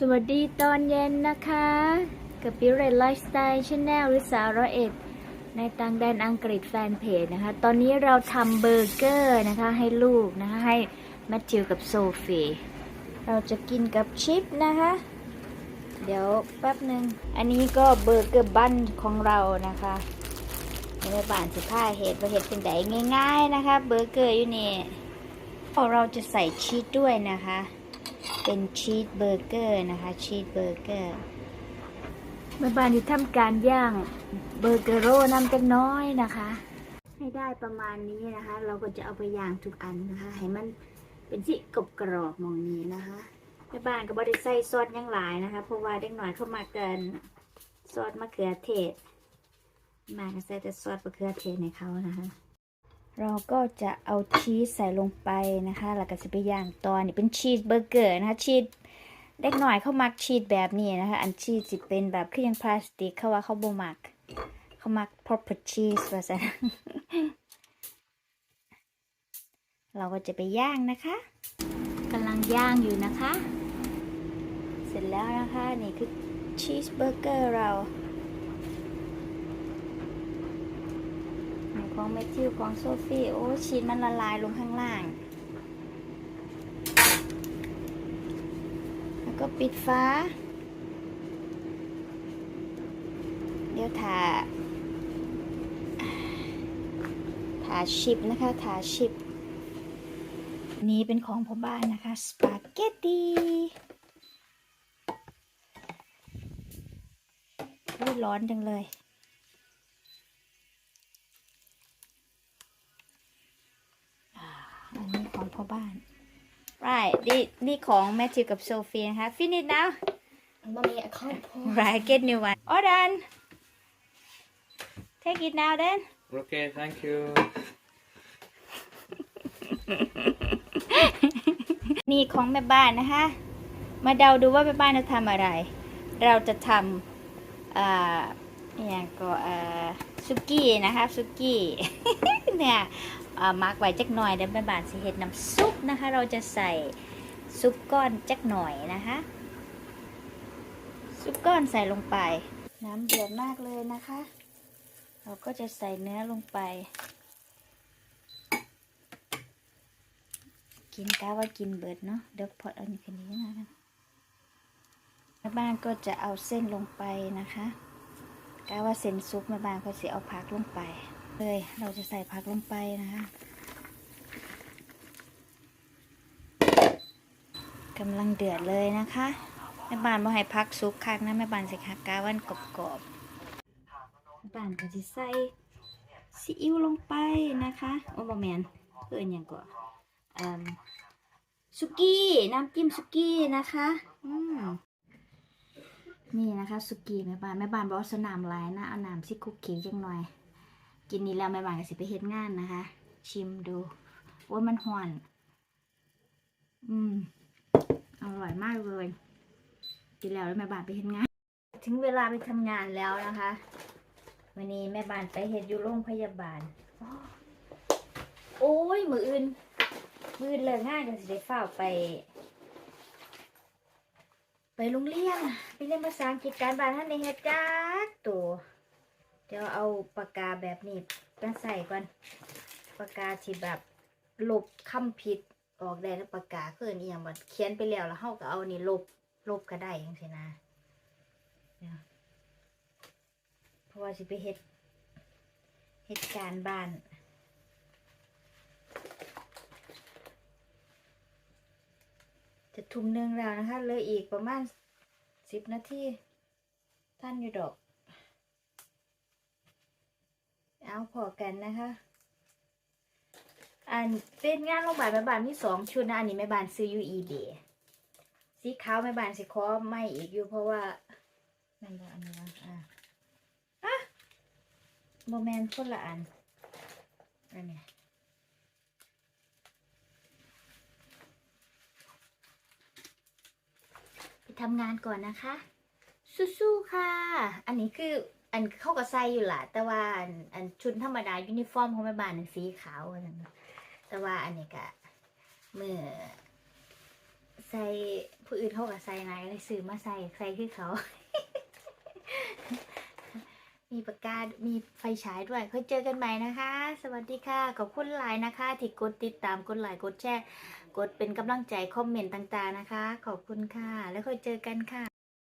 สวัสดีตอนเย็นนะคะ กับปิเรตไลฟ์สไตล์ชาแนลหรือสาร้อเอ็ด ในต่างแดนอังกฤษแฟนเพจนะคะ ตอนนี้เราทำเบอร์เกอร์นะคะให้ลูกนะคะ ให้แมทธิวกับโซฟีเราจะกินกับชิปนะคะ เดี๋ยวแป๊บหนึ่งอันนี้ก็เบอร์เกอร์บันของเรานะคะในบ้านสิผ้าเห็ดประเห็ดเป็นไดง่าย ๆ นะคะ เบอร์เกอร์อยู่นี่เราจะใส่ชีสด้วยนะคะ เป็นชีสเบอร์เกอร์นะคะชีสเบอร์เกอร์เมื่อบ้านที่ทำการย่างเบอร์เกอร์โรน้ำกันน้อยนะคะ ให้ได้ประมาณนี้นะคะ เราก็จะเอาไปย่างทุกอันนะคะ ให้มันเป็นสิกรอบกรอบมองนี้นะคะแม่บ้านก็บริใส่ซอสยังหลายนะคะ เพราะว่าเด็กหน่อยเข้ามาเกินซอสมะเขือเทศ มาก็ใส่แต่ซอสมะเขือเทศในเขานะคะ เราก็จะเอาชีสใส่ลงไปนะคะ แล้วก็จะไปย่างตอนนี่เป็นชีสเบอร์เกอร์นะคะ ชีสเด็กหน่อยเขามักชีสแบบนี้นะคะ อันชีสสิเป็นแบบเครื่องพลาสติกเขาว่าเขาบ่มัก เขามัก proper cheese ว่าซะเราก็จะไปย่างนะคะกำลังย่างอยู่นะคะ เสร็จแล้วนะคะ นี่คือชีสเบอร์เกอร์เรา ของแมทธิวของโซฟี่โอ้ชีสมันละลายลงข้างล่าง แล้วก็ปิดฟ้า เดี๋ยวทาทาชิปนะคะทาชิป นี้เป็นของพ่อบ้านนะคะ สปาเกตตีร้อนจังเลย อันนี้ของ พ่อบ้าน right นี่นี่ของแมทธิวกับโซฟีนะคะ finish now Mummy, I can't pour. right get new one all done take it now then Okay, thank you. นี่ของแม่บ้านนะคะ มาเดาดูว่าแม่บ้านจะทำอะไร เราจะทำอ่าอย่างก็อ่าซุกี้นะคะซุกี้ เนี่ยมาร์กไว้จักหน่อยเดี๋ยวแม่บ้านสิเฮ็ดน้ำซุปนะคะ เราจะใส่ซุปก้อนจักหน่อยนะคะ ซุปก้อนใส่ลงไป น้ำเดือดมากเลยนะคะ เราก็จะใส่เนื้อลงไป กินกาว่ากินเบิดเนาะเดี๋ยวพอเอานี่คืนนี้มากันแม่บ้านก็จะเอาเส้นลงไปนะคะกาว่าเส้นซุปแม่บ้านก็จะเอาผักลงไป เลย เราจะใส่ผักลงไปนะคะกำลังเดือดเลยนะคะแม่บ้านบ่ให้พักซุปคักนะแม่บ้านสิคักกาวันกรอบๆแม่บ้านก็จะใส่ซีอิ๊วลงไปนะคะโอ้บอแมนเพื่อนอย่างก่อนสุกี้น้ำจิ้มสุกี้นะคะอืมนี่นะคะสุกี้แม่บ้านแม่บ้านบอกว่าสนามหลายนะเอาน้ำซิคุกกี้จังหน่อย กินนี้แล้วแม่บ้านก็สิไปเฮ็ดงานนะคะ ชิมดูว่ามันหวานอืมอร่อยมากเลย กินแล้วแล้วแม่บ้านไปเฮ็ดงาน ถึงเวลาไปทำงานแล้วนะคะ วันนี้แม่บ้านไปเฮ็ดอยู่โรงพยาบาลโอ้ยมืออื่นมืดเลยง่ายกันสิได้ฝ้าวไป ไปโรงเรียนไปเรียนภาษาอังกฤษการบ้านท่านในเฮ็ดจักตัว ดี๋ยวเอาปากกาแบบนี้มาใส่ก่อน ปากกาที่แบบลบคำผิดออกได้แล้วปากกาคืออนอหย่างแบบเขียนไปแล้วแล้วเฮาก็เอานี่ลบลบก็ได้จังซี่นะเพราะว่าสิไปเฮ็ดเฮ็ดการบ้านจะทุ่มหนึ่งแล้วนะคะเลยอีกประมาณสิบนาทีท่านอยู่ดอก เอาพอกันนะคะ อันเป็นงานโรงพยาบาลแม่บ้านมีสองชุดนะ อันนี้แม่บ้านซื้ออยู่อีเบสีขาวแม่บ้านสิขอไม่อีกอยู่เพราะว่านั่นแหละอันนี้นะอะอะโมแมนต์คนละอันอันนี้ไปทำงานก่อนนะคะ สู้ๆค่ะ อันนี้คือ อันเข้ากับไซอยู่ล่ะ แต่ว่าอันอันชุดธรรมดายูนิฟอร์มของแม่บ้านอันสีขาวแต่ว่าอันนี้ก็เมื่อใส่ผู้อื่นเขาก็ใส่ไหนเลยซื้อมาใส่ใส่คือเขา มีปากกา มีไฟฉายด้วยค่อยเจอกันใหม่นะคะ สวัสดีค่ะ ขอบคุณหลายนะคะ ที่กดติดตาม กดไลค์ กดแชร์ กดเป็นกำลังใจ คอมเมนต์ต่างๆนะคะ ขอบคุณค่ะ แล้วค่อยเจอกันค่ะ